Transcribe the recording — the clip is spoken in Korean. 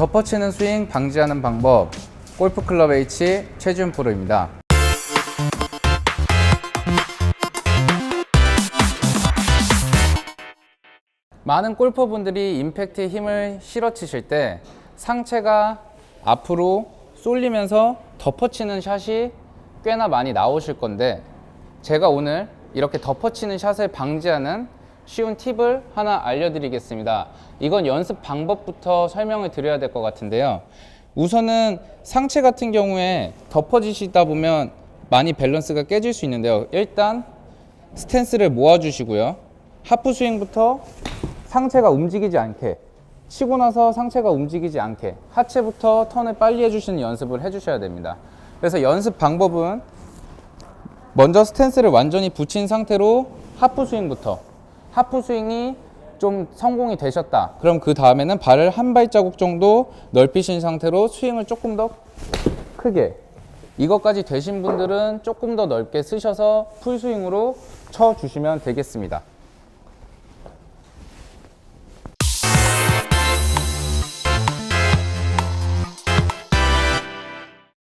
덮어치는 스윙 방지하는 방법 골프클럽 H 최준 프로입니다. 많은 골퍼분들이 임팩트에 힘을 실어 치실 때 상체가 앞으로 쏠리면서 덮어치는 샷이 꽤나 많이 나오실 건데 제가 오늘 이렇게 덮어치는 샷을 방지하는 쉬운 팁을 하나 알려드리겠습니다. 이건 연습 방법부터 설명을 드려야 될 것 같은데요. 우선은 상체 같은 경우에 덮어지시다 보면 많이 밸런스가 깨질 수 있는데요. 일단 스탠스를 모아주시고요. 하프 스윙부터 상체가 움직이지 않게 치고 나서 상체가 움직이지 않게 하체부터 턴을 빨리 해주시는 연습을 해주셔야 됩니다. 그래서 연습 방법은 먼저 스탠스를 완전히 붙인 상태로 하프 스윙부터 하프 스윙이 좀 성공이 되셨다. 그럼 그 다음에는 발을 한 발자국 정도 넓히신 상태로 스윙을 조금 더 크게 이것까지 되신 분들은 조금 더 넓게 쓰셔서 풀스윙으로 쳐 주시면 되겠습니다.